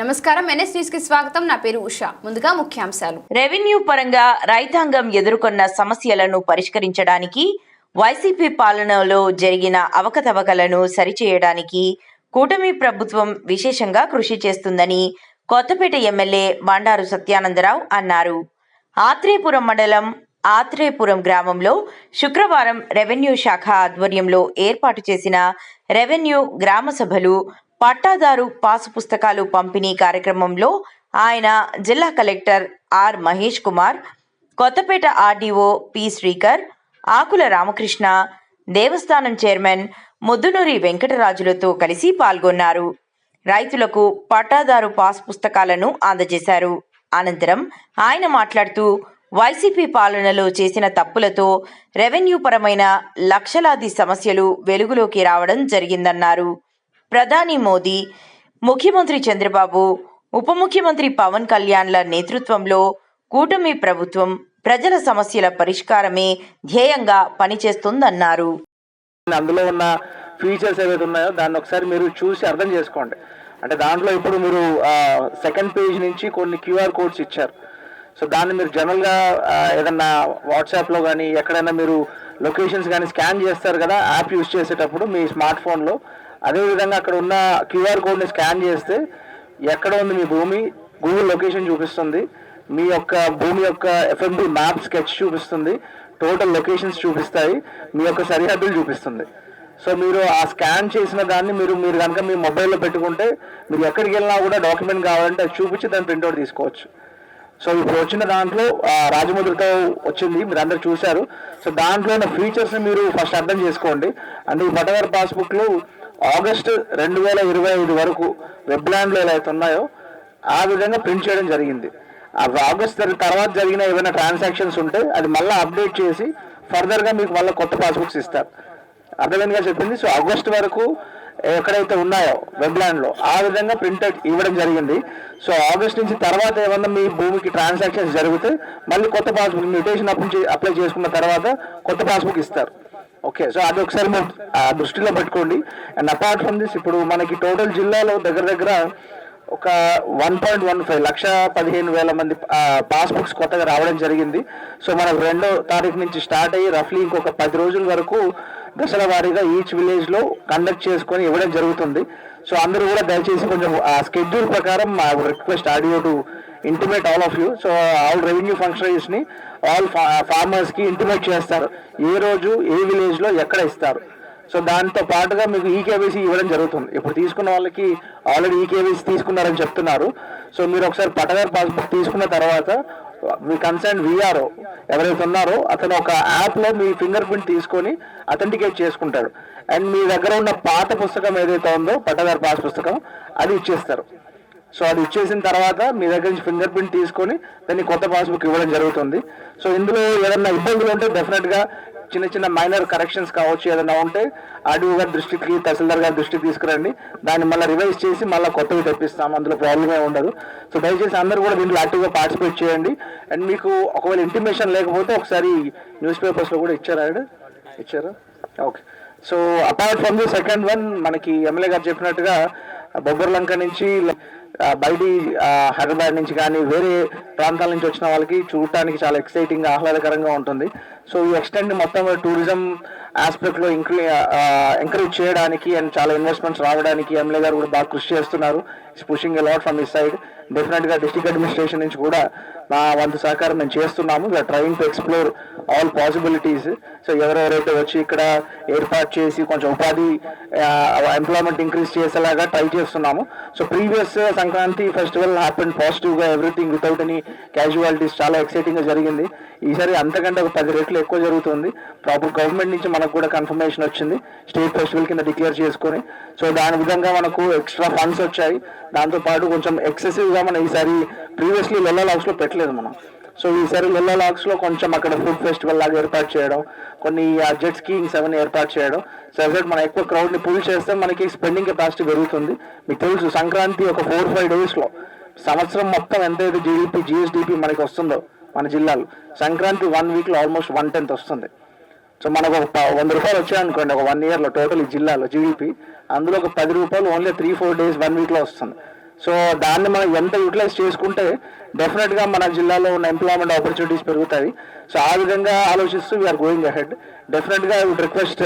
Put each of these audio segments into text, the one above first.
నమస్కారం. ఎన్ఎస్ న్యూస్కి స్వాగతం. నా పేరు ఉషా. ముందుగా ముఖ్యాంశాలు. రెవెన్యూ పరంగా రైతాంగం ఎదుర్కొన్న సమస్యలను పరిష్కరించడానికి వైసీపీ పాలనలో జరిగిన అవకతవకలను సరిచేయడానికి కూటమి ప్రభుత్వం విశేషంగా కృషి చేస్తుందని కొత్తపేట ఎమ్మెల్యే బండారు సత్యానందరావు అన్నారు. ఆత్రేపురం మండలం ఆత్రేపురం గ్రామంలో శుక్రవారం రెవెన్యూ శాఖ ఆధ్వర్యంలో ఏర్పాటు చేసిన రెవెన్యూ గ్రామ సభలు పట్టాదారు పాసు పుస్తకాలు పంపిణీ కార్యక్రమంలో ఆయన జిల్లా collector R Mahesh Kumar Kothapeta RDO P Srikar Akula Ramakrishna దేవస్థానం చైర్మన్ ముద్దునూరి వెంకటరాజులతో కలిసి పాల్గొన్నారు. రైతులకు పట్టాదారు పాస్ పుస్తకాలను అందజేశారు. అనంతరం ఆయన మాట్లాడుతూ వైసీపీ పాలనలో చేసిన తప్పులతో రెవెన్యూ పరమైన లక్షలాది సమస్యలు వెలుగులోకి రావడం జరిగిందన్నారు. ప్రధాని మోదీ ముఖ్యమంత్రి చంద్రబాబు ఉప ముఖ్యమంత్రి పవన్ కళ్యాణ్ల నేతృత్వంలో కూటమి ప్రభుత్వం ప్రజల సమస్యల పరిష్కారమే ధ్యేయంగా పనిచేస్తుందన్నారు. అందులో ఉన్న ఫీచర్స్ ఏవైతే ఉన్నాయో దాన్ని ఒకసారి మీరు చూసి అర్థం చేసుకోండి. అంటే దాంట్లో ఇప్పుడు మీరు సెకండ్ పేజ్ నుంచి కొన్ని క్యూఆర్ కోడ్స్ ఇచ్చారు. సో దాన్ని మీరు జనరల్గా ఏదన్నా వాట్సాప్లో కానీ ఎక్కడైనా మీరు లొకేషన్స్ కానీ స్కాన్ చేస్తారు కదా యాప్ యూస్ చేసేటప్పుడు మీ స్మార్ట్ ఫోన్లో అదేవిధంగా అక్కడ ఉన్న క్యూఆర్ కోడ్ని స్కాన్ చేస్తే ఎక్కడ ఉంది మీ భూమి? గూగుల్ లొకేషన్ చూపిస్తుంది. మీ యొక్క భూమి యొక్క ఎఫ్ఎండి మ్యాప్ స్కెచ్ చూపిస్తుంది. టోటల్ లొకేషన్స్ చూపిస్తాయి. మీ యొక్క సరిహద్దులు చూపిస్తుంది. సో మీరు ఆ స్కాన్ చేసిన దాన్ని మీరు మీరు కనుక మీ మొబైల్లో పెట్టుకుంటే మీరు ఎక్కడికి వెళ్ళినా కూడా డాక్యుమెంట్ కావాలంటే అది చూపించి దాన్ని ప్రింట్అవుట్ తీసుకోవచ్చు. సో ఇప్పుడు వచ్చిన దాంట్లో ఆ, రాజముద్రతో వచ్చింది మీరు అందరు చూశారు. సో దాంట్లో ఉన్న ఫీచర్స్ మీరు ఫస్ట్ అర్థం చేసుకోండి. అంటే ఈ పటవర్ పాస్బుక్లు ఆగస్ట్ రెండు వేల ఇరవై ఐదు వరకు వెబ్లాండ్లో ఎలా అయితే ఉన్నాయో ఆ విధంగా ప్రింట్ చేయడం జరిగింది. ఆగస్ట్ తర్వాత జరిగిన ఏమైనా ట్రాన్సాక్షన్స్ ఉంటే అది మళ్ళీ అప్డేట్ చేసి ఫర్దర్గా మీకు మళ్ళీ కొత్త పాస్బుక్స్ ఇస్తారు. అర్థమైందిగా చెప్పింది? సో ఆగస్ట్ వరకు ఎక్కడైతే ఉన్నాయో వెబ్లాండ్లో ఆ విధంగా ప్రింట్ ఇవ్వడం జరిగింది. సో ఆగస్ట్ నుంచి తర్వాత ఏమన్నా మీ భూమికి ట్రాన్సాక్షన్స్ జరిగితే మళ్ళీ కొత్త పాస్బుక్ మ్యూటేషన్ అప్లై అప్లై చేసుకున్న తర్వాత కొత్త పాస్బుక్ ఇస్తారు. ఓకే సో అది ఒకసారి మీరు ఆ, దృష్టిలో పెట్టుకోండి. అండ్ అపార్ట్ ఫ్రమ్ దిస్ ఇప్పుడు మనకి టోటల్ జిల్లాలో దగ్గర దగ్గర ఒక one point one five lakh పదిహేను వేల మంది పాస్బుక్స్ కొత్తగా రావడం జరిగింది. సో మనకు రెండో తారీఖు నుంచి స్టార్ట్ అయ్యి రఫ్లీ ఇంకొక పది రోజుల వరకు దశల వారీగా ఈచ్ విలేజ్లో కండక్ట్ చేసుకొని ఇవ్వడం జరుగుతుంది. సో అందరూ కూడా దయచేసి కొంచెం ఆ స్కెడ్యూల్ ప్రకారం మా request audio to intimate all of you so all revenue ఫంక్షనరీస్ని all ఫార్మర్స్కి ఇంటిమేట్ చేస్తారు. ఏ రోజు ఏ విలేజ్లో ఎక్కడ ఇస్తారు. సో దాంతో పాటుగా మీకు ఈకేవైసీ ఇవ్వడం జరుగుతుంది. ఇప్పుడు తీసుకున్న వాళ్ళకి ఆల్రెడీ ఈకేవైసీ తీసుకున్నారని చెప్తున్నారు. సో మీరు ఒకసారి పటగారు పాస్బుక్ తీసుకున్న తర్వాత మీ కన్సర్న్ విఆర్ఓ ఎవరైతే ఉన్నారో అతను ఒక యాప్లో మీ ఫింగర్ ప్రింట్ తీసుకొని అథెంటికేట్ చేసుకుంటాడు. అండ్ మీ దగ్గర ఉన్న పాత పుస్తకం ఏదైతే ఉందో పట్టదారు పాస్ పుస్తకం అది ఇచ్చేస్తారు. సో అది ఇచ్చేసిన తర్వాత మీ దగ్గర నుంచి ఫింగర్ ప్రింట్ తీసుకొని దాన్ని కొత్త పాస్బుక్ ఇవ్వడం జరుగుతుంది. సో ఇందులో ఏదైనా ఇబ్బందులు ఉంటే డెఫినెట్గా చిన్న చిన్న మైనర్ కరెక్షన్స్ కావచ్చు ఏదైనా ఉంటే ఆర్డీఓ గారి దృష్టికి తహసీల్దార్ గారి దృష్టికి తీసుకురండి. దాన్ని మళ్ళీ రివైజ్ చేసి మళ్ళీ కొత్తవి తెప్పిస్తాం అందులో ప్రాబ్లమే ఉండదు. సో దయచేసి అందరూ కూడా దీంట్లో యాక్టివ్గా పార్టిసిపేట్ చేయండి. అండ్ మీకు ఒకవేళ ఇంటిమేషన్ లేకపోతే ఒకసారి న్యూస్ పేపర్స్లో కూడా ఇచ్చారా ఆవిడ? ఇచ్చారా? Okay so apart from the second one మనకి ఎమ్మెల్యే గారు చెప్పినట్టుగా బొబ్బర్లంక నుంచి బయటి హైదరాబాద్ నుంచి కానీ వేరే ప్రాంతాల నుంచి వచ్చిన వాళ్ళకి చూడటానికి చాలా ఎక్సైటింగ్ ఆహ్లాదకరంగా ఉంటుంది. సో ఈ ఎక్స్టెండ్ మొత్తం టూరిజం ఆస్పెక్ట్లో ఇంక్రీ ఎంకరేజ్ చేయడానికి అండ్ చాలా ఇన్వెస్ట్మెంట్స్ రావడానికి ఎమ్మెల్యే గారు కూడా బాగా కృషి చేస్తున్నారు. Pushing a lot from this side డెఫినెట్గా డిస్ట్రిక్ట్ అడ్మినిస్ట్రేషన్ నుంచి కూడా మా వంతు సహకారం మేము చేస్తున్నాము. We are trying to explore all possibilities so ఎవరెవరైతే వచ్చి ఇక్కడ ఏర్పాటు చేసి కొంచెం ఉపాధి ఎంప్లాయ్మెంట్ ఇంక్రీజ్ చేసేలాగా ట్రై చేస్తున్నాము. So previous Sankranti festival happen పాజిటివ్గా ఎవ్రీథింగ్ వితౌట్ ఎనీ క్యాజువాలిటీస్ చాలా ఎక్సైటింగ్గా జరిగింది. ఈసారి అంతకంటే ఒక పది రెట్లు ఎక్కువ జరుగుతుంది. ప్రాపర్ గవర్నమెంట్ నుంచి మనకు కూడా కన్ఫర్మేషన్ వచ్చింది. స్టేట్ ఫెస్టివల్ కింద డిక్లేర్ చేసుకొని. సో దాని విధంగా మనకు ఎక్స్ట్రా ఫండ్స్ వచ్చాయి. దాంతో పాటు కొంచెం ఎక్సెసివ్గా మనం ఈసారి ప్రీవియస్లీ లెల్ల హౌస్లో పెట్టలేదు మనం. సో ఈసారి లెల్ల లాక్స్లో కొంచెం అక్కడ ఫుడ్ ఫెస్టివల్ లాగా ఏర్పాటు చేయడం కొన్ని జెట్ స్కీయింగ్స్ అవన్నీ ఏర్పాటు చేయడం. సో ఎఫెక్ట్ మనం ఎక్కువ క్రౌడ్ని పుల్ చేస్తే మనకి స్పెండింగ్ కెపాసిటీ పెరుగుతుంది. మీకు తెలుసు సంక్రాంతి ఒక ఫోర్ ఫైవ్ డేస్లో సంవత్సరం మొత్తం ఎంతైతే జీడిపి జిఎస్డిపి మనకి వస్తుందో మన జిల్లాలో సంక్రాంతి వన్ వీక్లో ఆల్మోస్ట్ వన్ టెన్త్ వస్తుంది. సో మనకు ఒక వంద రూపాయలు వచ్చాయనుకోండి ఒక వన్ ఇయర్లో టోటల్ ఈ జిల్లాలో జీడిపి అందులో ఒక పది రూపాయలు only three four days one వీక్లో వస్తుంది. సో దాన్ని మనం ఎంత యూటిలైజ్ చేసుకుంటే డెఫినెట్గా మన జిల్లాలో ఉన్న ఎంప్లాయ్మెంట్ ఆపర్చునిటీస్ పెరుగుతాయి. సో ఆ విధంగా ఆలోచిస్తూ వీఆర్ గోయింగ్ అహెడ్ డెఫినెట్గా I would request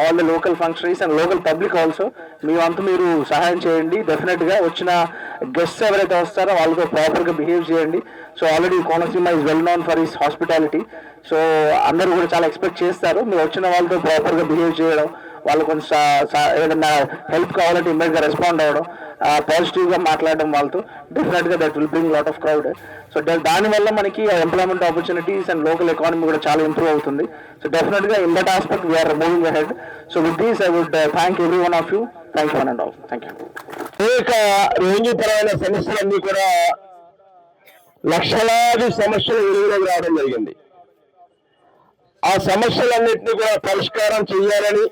all the local functionaries and local public also మీ వంతు మీరు సహాయం చేయండి. డెఫినెట్గా వచ్చిన గెస్ట్స్ ఎవరైతే వస్తారో వాళ్ళతో ప్రాపర్గా బిహేవ్ చేయండి. So already Konaseema is well known for its hospitality so అందరూ కూడా చాలా ఎక్స్పెక్ట్ చేస్తారు. మీరు వచ్చిన వాళ్ళతో ప్రాపర్గా బిహేవ్ చేయడం. వాళ్ళు కొంచెం ఏదైనా హెల్ప్ కావాలంటే ఇమ్మీడియట్గా రెస్పాండ్ అవ్వడం పాజిటివ్గా మాట్లాడడం వాళ్ళతో. డెఫినెట్గా that will bring lot of crowd so దానివల్ల మనకి employment opportunities and local economy కూడా చాలా ఇంప్రూవ్ అవుతుంది. సో డెఫినెట్గా in that aspect we are moving ahead so with these I would thank every one of you thank you one and all thank you అనేక రోగిపరమైన సమస్యలన్నీ కూడా లక్షలాది సమస్యలు వెలుగులోకి రావడం జరిగింది. ఆ సమస్యలన్నింటినీ కూడా పరిష్కారం చేయాలని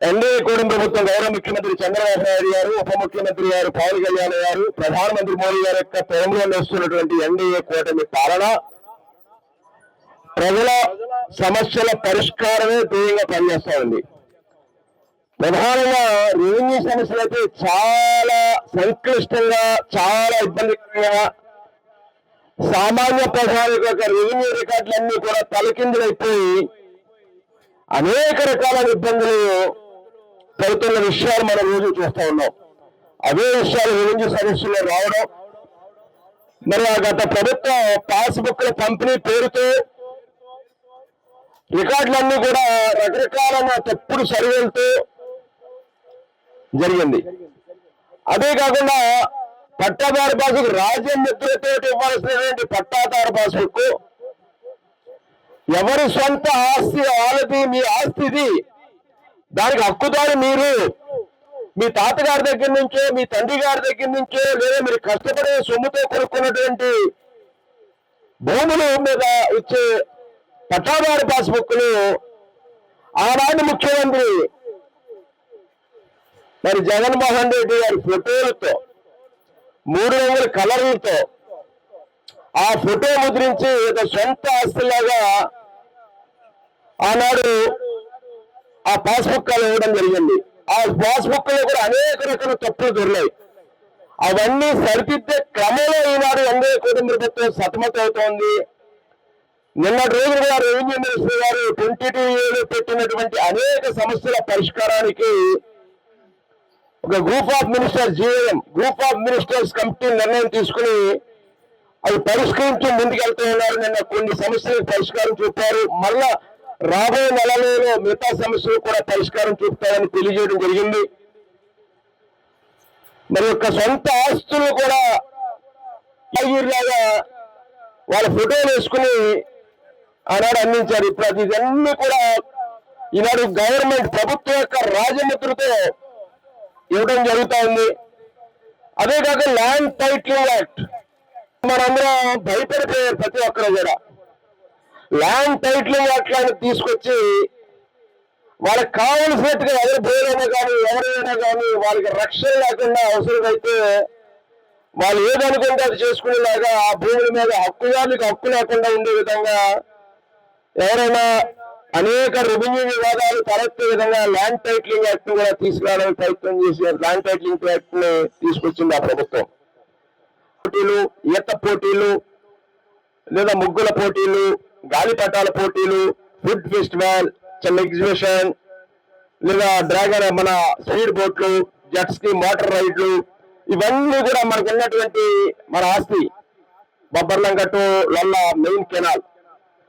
ఎన్డీఏ కూడిన ప్రభుత్వం గౌరవ ముఖ్యమంత్రి చంద్రబాబు నాయుడు గారు ఉప ముఖ్యమంత్రి గారు పవన్ కళ్యాణ్ గారు ప్రధానమంత్రి మోడీ గారి యొక్క తెరంలో నడుస్తున్నటువంటి ఎన్డీఏ కూటమి పాలన ప్రజల సమస్యల పరిష్కారమే ధ్యేయంగా పనిచేస్తా ఉంది. ప్రధానంగా రెవెన్యూ సమస్యలు అయితే చాలా సంక్లిష్టంగా చాలా ఇబ్బందికరంగా సామాన్య ప్రజానికి యొక్క రెవెన్యూ రికార్డులన్నీ కూడా తలకిందులైపోయి అనేక రకాల ఇబ్బందులు పడుతున్న విషయాలు మనం రోజు చూస్తూ ఉన్నాం. అవే విషయాలు రెవెన్యూ సర్వీసుల్లో రావడం. మరి ఆ గత ప్రభుత్వ పాస్బుక్ల పంపిణీ పేరుతో రికార్డులన్నీ కూడా రకరకాల తప్పుడు సర్వేలతో జరిగింది. అదే కాకుండా పట్టాదారు పాస్బుక్ రాజ్యం ముద్రతో ఇవ్వాల్సినటువంటి పట్టాదారు పాస్బుక్ ఎవరి సొంత ఆస్తి వాళ్ళది మీ ఆస్తిది దానికి హక్కుదారు మీరు. మీ తాతగారి దగ్గర నుంచో మీ తండ్రి గారి దగ్గర నుంచో లేదా మీరు కష్టపడే సొమ్ముతో కొనుక్కున్నటువంటి భూములు మీద ఇచ్చే పట్టాదారు పాస్బుక్లు ఆనాటి ముఖ్యమంత్రి మరి జగన్మోహన్ రెడ్డి గారి ఫోటోలతో మూడు వందల కలర్లతో ఆ ఫోటో ముద్రించి ఒక సొంత ఆస్తిలాగా ఆనాడు ఆ పాస్బుక్ ఇవ్వడం జరిగింది. ఆ పాస్బుక్లో కూడా అనేక రకాల తప్పులు దొరికాయి అవన్నీ సరిదిద్దే క్రమంలో ఈనాడు ఎన్డీఏ కుటుంబ ప్రభుత్వం సతమతం అవుతోంది. నిన్నటి రోజు కూడా రెవెన్యూ మినిస్టర్ గారు ట్వంటీ టూ ఏలో పెట్టినటువంటి అనేక సమస్యల పరిష్కారానికి ఒక group of minister GM group of ministers committee నిర్ణయం తీసుకుని అవి పరిష్కరించి ముందుకెళ్తూ ఉన్నారు. నిన్న కొన్ని సమస్యలకు పరిష్కారం చూపారు. మళ్ళా రాబోయే నెలలో మిగతా సమస్యలు కూడా పరిష్కారం చూపుతారని తెలియజేయడం జరిగింది. మరి యొక్క సొంత ఆస్తులు కూడా లాగా వాళ్ళ ఫోటోలు వేసుకుని ఆనాడు అందించారు. ఇప్పుడు ఇవన్నీ కూడా ఈనాడు గవర్నమెంట్ ప్రభుత్వం యొక్క రాజముద్రతో ఇవ్వడం జరుగుతా ఉంది. అదే కాక ల్యాండ్ టైటిల్ యాక్ట్. మనందరం భయపడిపోయారు ప్రతి ఒక్కరు కూడా. ల్యాండ్ టైటిలింగ్ యాక్ట్ తీసుకొచ్చి వాళ్ళకి కావలసినట్టుగా ఎవరి భూమైనా కానీ ఎవరైనా కానీ వాళ్ళకి రక్షణ లేకుండా అవసరమైతే వాళ్ళు ఏదనుకుంటే అది చేసుకునేలాగా ఆ భూముల మీద హక్కుదారులకు హక్కు లేకుండా ఉండే విధంగా ఎవరైనా అనేక రెవెన్యూ వివాదాలు తలెత్తే విధంగా ల్యాండ్ టైటిలింగ్ యాక్ట్ కూడా తీసుకురావడానికి ప్రయత్నం చేసి ల్యాండ్ టైటిలింగ్ యాక్ట్ని తీసుకొచ్చింది ఆ ప్రభుత్వం. పోటీలు ఈత పోటీలు లేదా ముగ్గుల పోటీలు గాలిపటాల పోటీలు ఫుడ్ ఫెస్టివల్ చిన్న ఎగ్జిబిషన్ లేదా డ్రాగన్ మన స్పీడ్ బోట్లు జెట్స్కి మోటార్ రైడ్లు ఇవన్నీ కూడా మనకు ఉన్నటువంటి మన ఆస్తి. బొబ్బర్లంగట్టు లల్ల మెయిన్ కెనాల్.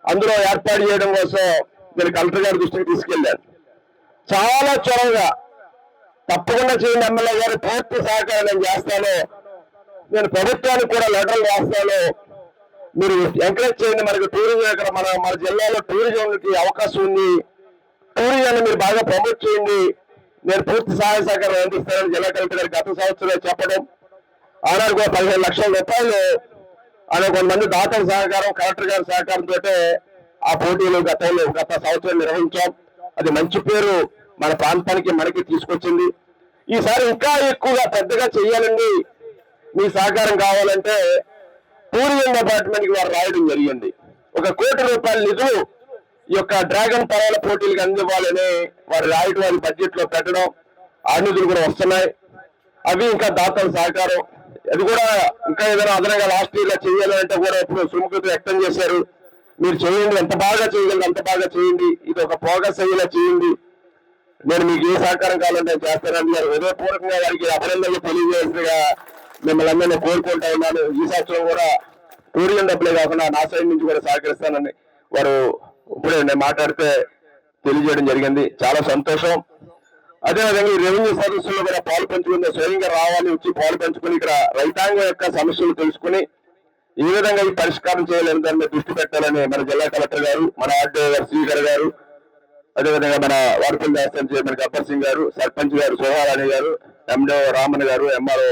అందులో ఏర్పాటు చేయడం కోసం నేను కలెక్టర్ గారి దృష్టికి తీసుకెళ్ళాను. చాలా చొరవగా తప్పకుండా చేయండి ఎమ్మెల్యే గారు పూర్తి సహకారం నేను చేస్తాను. నేను ప్రభుత్వానికి కూడా లెటర్లు రాస్తాను. మీరు ఎంకరేజ్ చేయండి. మనకి టూరిజం ఇక్కడ మన మన జిల్లాలో టూరిజంకి అవకాశం ఉంది. టూరిజాన్ని మీరు బాగా ప్రమోట్ చేయండి. నేను పూర్తి సహాయ సహకారం అందిస్తానని జిల్లా కలెక్టర్ గారు గత సంవత్సరం చెప్పడం. ఆనాడు కూడా పదిహేను లక్షల రూపాయలు అనే కొంతమంది దాతల సహకారం కలెక్టర్ గారి సహకారంతో ఆ పోటీలు గతంలో గత సంవత్సరం నిర్వహించాం. అది మంచి పేరు మన ప్రాంతానికి మనకి తీసుకొచ్చింది. ఈసారి ఇంకా ఎక్కువగా పెద్దగా చేయాలండి. మీ సహకారం కావాలంటే టూరిజం డిపార్ట్మెంట్కి వారు రాయడం జరిగింది. ఒక కోటి రూపాయల నిధులు ఈ యొక్క డ్రాగన్ పరాల పోటీలకు అందివ్వాలని వారు రాయడం వారి బడ్జెట్లో పెట్టడం ఆ నిధులు కూడా వస్తున్నాయి. అవి ఇంకా దాతల సహకారం. అది కూడా ఇంకా ఏదైనా అదనంగా లాస్ట్ ఇయర్లో చేయాలంటే కూడా ఇప్పుడు సుముఖత వ్యక్తం చేశారు. మీరు చేయండి ఎంత బాగా చేయగలరు అంత బాగా చేయండి. ఇది ఒక ప్రోగ్రెస్ అయ్యేలా చేయండి. నేను మీకు ఏ సహకారం కావాలంటే చేస్తానని గారు హృదయపూర్వకంగా వారికి అభినందనలు తెలియజేసినగా మిమ్మల్ని అందరినీ కోరుకుంటా ఉన్నాను. ఈ సంవత్సరం కూడా టూరిజం డబ్బులే కాకుండా నా సైడ్ నుంచి కూడా సహకరిస్తానని వారు ఇప్పుడే నేను మాట్లాడితే తెలియజేయడం జరిగింది. చాలా సంతోషం. అదేవిధంగా ఈ రెవెన్యూ సదస్సులో కూడా పాలు పంచుకుని స్వయంగా రావాలి వచ్చి పాలు పంచుకుని ఇక్కడ రైతాంగం యొక్క సమస్యలు తెలుసుకుని ఏ విధంగా ఈ పరిష్కారం చేయలేని దాని మీద దృష్టి పెట్టాలని మన జిల్లా కలెక్టర్ గారు మన ఆర్డీఓ గారు శ్రీకర్ గారు అదేవిధంగా మన వాడపల్లి దేవస్థానం చైర్మన్ గబ్బర్ సింగ్ గారు సర్పంచ్ గారు సోహారాణి గారు ఎండో రామన్ గారు ఎంఆర్ఓ